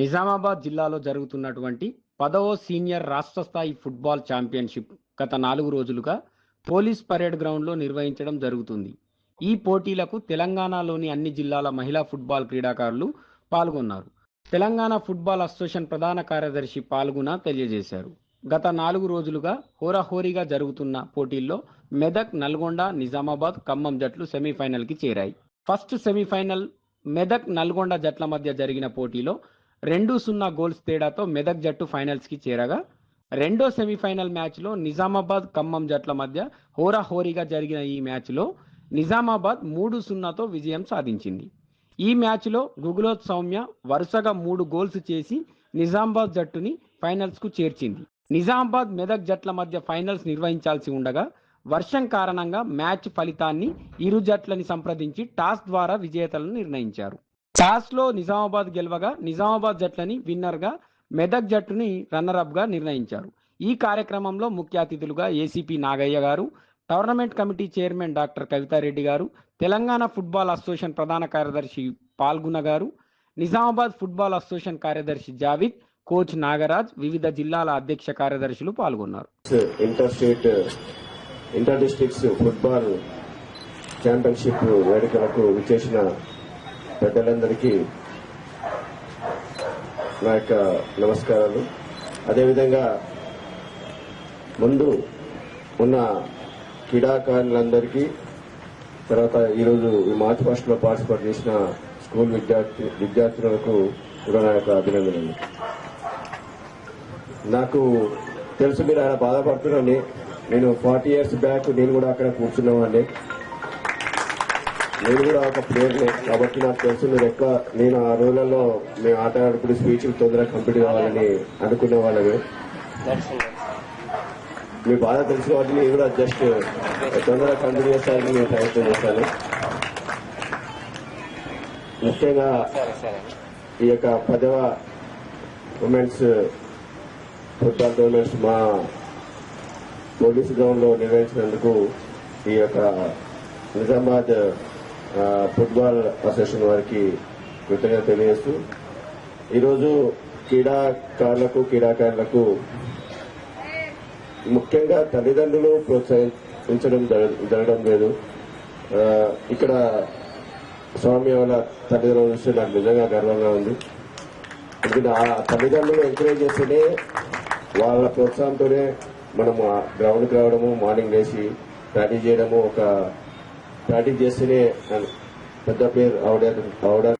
నిజామాబాద్ జిల్లాలో జరుగుతున్నటువంటి పదవ సీనియర్ రాష్ట్ర స్థాయి ఫుట్బాల్ ఛాంపియన్షిప్ గత నాలుగు రోజులుగా పోలీస్ పరేడ్ గ్రౌండ్లో నిర్వహించడం జరుగుతుంది. ఈ పోటీలకు తెలంగాణలోని అన్ని జిల్లాల మహిళా ఫుట్బాల్ క్రీడాకారులు పాల్గొన్నారు. తెలంగాణ ఫుట్బాల్ అసోసియేషన్ ప్రధాన కార్యదర్శి పాల్గొన తెలియజేశారు. గత నాలుగు రోజులుగా హోరాహోరీగా జరుగుతున్న పోటీల్లో మెదక్ నల్గొండ నిజామాబాద్ ఖమ్మం జట్లు సెమీఫైనల్కి చేరాయి. ఫస్ట్ సెమీఫైనల్ మెదక్ నల్గొండ జట్ల మధ్య జరిగిన పోటీలో రెండు సున్నా గోల్స్ తేడాతో మెదక్ జట్టు ఫైనల్స్కి చేరగా రెండో సెమీఫైనల్ మ్యాచ్లో నిజామాబాద్ ఖమ్మం జట్ల మధ్య హోరాహోరీగా జరిగిన ఈ మ్యాచ్లో నిజామాబాద్ మూడు సున్నాతో విజయం సాధించింది. ఈ మ్యాచ్లో గుగులోత్ సౌమ్య వరుసగా మూడు గోల్స్ చేసి నిజామాబాద్ జట్టుని ఫైనల్స్కు చేర్చింది. నిజామాబాద్ మెదక్ జట్ల మధ్య ఫైనల్స్ నిర్వహించాల్సి ఉండగా వర్షం కారణంగా మ్యాచ్ ఫలితాన్ని ఇరు జట్లని సంప్రదించి టాస్ ద్వారా విజేతలను నిర్ణయించారు. టాస్లో నిజామాబాద్ గెలవగా నిజామాబాద్ జట్లని విన్నర్గా మెదక్ జట్టుని రన్నర్ అప్గా నిర్ణయించారు. ఈ కార్యక్రమంలో ముఖ్య అతిథులుగా ACP Nagaiah garu tournament committee chairman doctor Kavitha Reddy garu Telangana football association ప్రధాన కార్యదర్శి పాల్గుణ గారు నిజామాబాద్ ఫుట్బాల్ అసోసియేషన్ కార్యదర్శి జావిద్ కోచ్ నాగరాజ్ వివిధ జిల్లాల అధ్యక్ష కార్యదర్శులు పాల్గొన్నారు. Inter state inter districts football championship వేడుకలకు విచ్చేసిన పెద్దలందరికీ నా యొక్క నమస్కారాలు. అదేవిధంగా ముందు ఉన్న క్రీడాకారులందరికీ తర్వాత ఈరోజు ఈ మార్చ్ ఫస్ట్లో పార్టిసిపేట్ చేసిన స్కూల్ విద్యార్థి విద్యార్థులకు కూడా నా యొక్క అభినందనలు. నాకు తెలుసు మీరు ఆయన బాధపడుతున్నాను నేను ఫార్టీ ఇయర్స్ బ్యాక్ నేను కూడా అక్కడ కూర్చున్నామండి నేను కూడా ఒక ప్లేయర్ని కాబట్టి నాకు తెలుసు మీరు ఎక్కువ నేను ఆ రోజులలో మేము ఆట ఆడుకునే స్పీచ్ తొందరగా కంప్లీట్ కావాలని అనుకునే వాళ్ళమే మీ బాధ తెలుసు కాబట్టి నేను కూడా జస్ట్ తొందరగా కంప్లీట్ చేస్తానని నేను ప్రయత్నం చేశాను. ముఖ్యంగా ఈ యొక్క పదవ ఉమెన్స్ ఫుట్బాల్ టోర్నమెంట్స్ మా పోలీస్ గ్రౌండ్లో నిర్వహించినందుకు ఈ యొక్క నిజామాబాద్ ఫుట్బాల్ అసోసియేషన్ వారికి కృతజ్ఞత తెలియజేస్తూ ఈరోజు క్రీడాకారులకు క్రీడాకారులకు ముఖ్యంగా తల్లిదండ్రులు ప్రోత్సహించడం జరగడం లేదు. ఇక్కడ స్వామి వాళ్ళ తల్లిదండ్రులు చూస్తే నాకు నిజంగా గర్వంగా ఉంది. ఎందుకంటే ఆ తల్లిదండ్రులు ఎంకరేజ్ చేస్తేనే వాళ్ళ ప్రోత్సాహంతోనే మనము గ్రౌండ్కి రావడము మార్నింగ్ లేచి ప్రాక్టీస్ చేయడము ఒక ప్రాక్టీస్ చేస్తేనే పెద్ద ప్లేయర్ అవడానికి అవడానికి